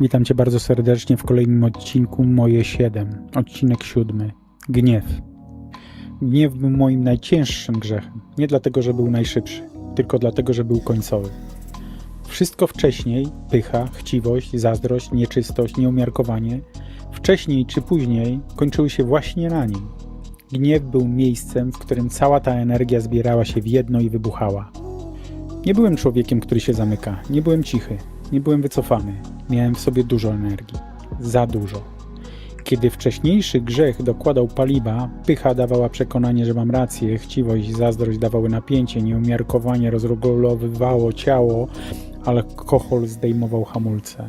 Witam Cię bardzo serdecznie w kolejnym odcinku Moje 7. Odcinek siódmy. Gniew. Gniew był moim najcięższym grzechem. Nie dlatego, że był najszybszy, tylko dlatego, że był końcowy. Wszystko wcześniej, pycha, chciwość, zazdrość, nieczystość, nieumiarkowanie, wcześniej czy później kończyły się właśnie na nim. Gniew był miejscem, w którym cała ta energia zbierała się w jedno i wybuchała. Nie byłem człowiekiem, który się zamyka. Nie byłem cichy. Nie byłem wycofany. Miałem w sobie dużo energii. Za dużo. Kiedy wcześniejszy grzech dokładał paliwa, pycha dawała przekonanie, że mam rację, chciwość i zazdrość dawały napięcie, nieumiarkowanie rozregulowywało ciało, alkohol zdejmował hamulce.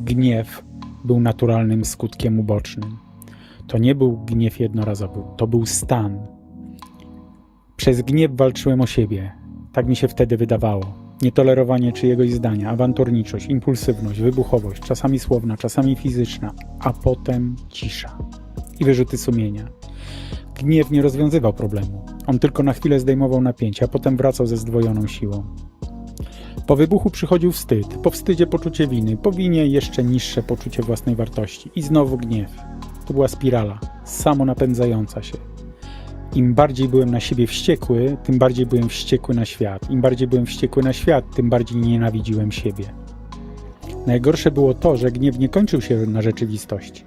Gniew był naturalnym skutkiem ubocznym. To nie był gniew jednorazowy, to był stan. Przez gniew walczyłem o siebie. Tak mi się wtedy wydawało. Nietolerowanie czyjegoś zdania, awanturniczość, impulsywność, wybuchowość, czasami słowna, czasami fizyczna, a potem cisza i wyrzuty sumienia. Gniew nie rozwiązywał problemu. On tylko na chwilę zdejmował napięcie, a potem wracał ze zdwojoną siłą. Po wybuchu przychodził wstyd, po wstydzie poczucie winy, po winie jeszcze niższe poczucie własnej wartości i znowu gniew. To była spirala, samonapędzająca się. Im bardziej byłem na siebie wściekły, tym bardziej byłem wściekły na świat. Im bardziej byłem wściekły na świat, tym bardziej nienawidziłem siebie. Najgorsze było to, że gniew nie kończył się na rzeczywistości.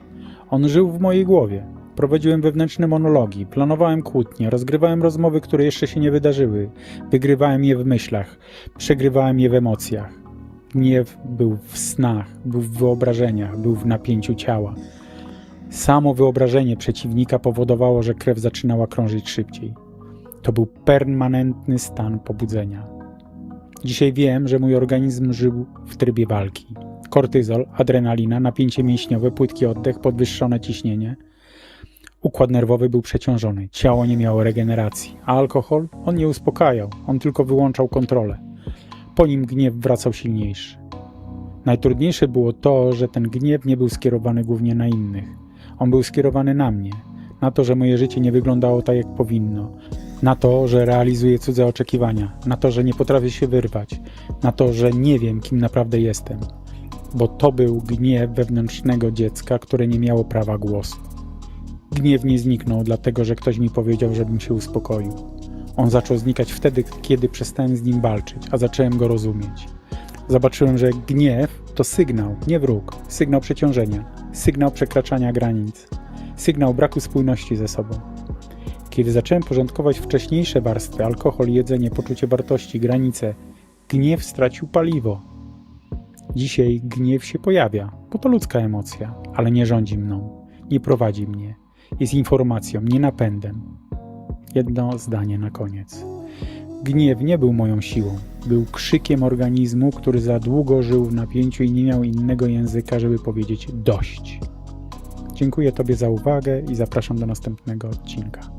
On żył w mojej głowie. Prowadziłem wewnętrzne monologi, planowałem kłótnie, rozgrywałem rozmowy, które jeszcze się nie wydarzyły, wygrywałem je w myślach, przegrywałem je w emocjach. Gniew był w snach, był w wyobrażeniach, był w napięciu ciała. Samo wyobrażenie przeciwnika powodowało, że krew zaczynała krążyć szybciej. To był permanentny stan pobudzenia. Dzisiaj wiem, że mój organizm żył w trybie walki. Kortyzol, adrenalina, napięcie mięśniowe, płytki oddech, podwyższone ciśnienie. Układ nerwowy był przeciążony, ciało nie miało regeneracji, a alkohol on nie uspokajał, on tylko wyłączał kontrolę. Po nim gniew wracał silniejszy. Najtrudniejsze było to, że ten gniew nie był skierowany głównie na innych. On był skierowany na mnie, na to, że moje życie nie wyglądało tak, jak powinno, na to, że realizuję cudze oczekiwania, na to, że nie potrafię się wyrwać, na to, że nie wiem, kim naprawdę jestem. Bo to był gniew wewnętrznego dziecka, które nie miało prawa głosu. Gniew nie zniknął, dlatego że ktoś mi powiedział, żebym się uspokoił. On zaczął znikać wtedy, kiedy przestałem z nim walczyć, a zacząłem go rozumieć. Zobaczyłem, że gniew to sygnał, nie wróg, sygnał przeciążenia, sygnał przekraczania granic, sygnał braku spójności ze sobą. Kiedy zacząłem porządkować wcześniejsze warstwy alkohol, jedzenie, poczucie wartości, granice gniew stracił paliwo. Dzisiaj gniew się pojawia, bo to ludzka emocja, ale nie rządzi mną, nie prowadzi mnie, jest informacją, nie napędem. Jedno zdanie na koniec. Gniew nie był moją siłą, był krzykiem organizmu, który za długo żył w napięciu i nie miał innego języka, żeby powiedzieć dość. Dziękuję Tobie za uwagę i zapraszam do następnego odcinka.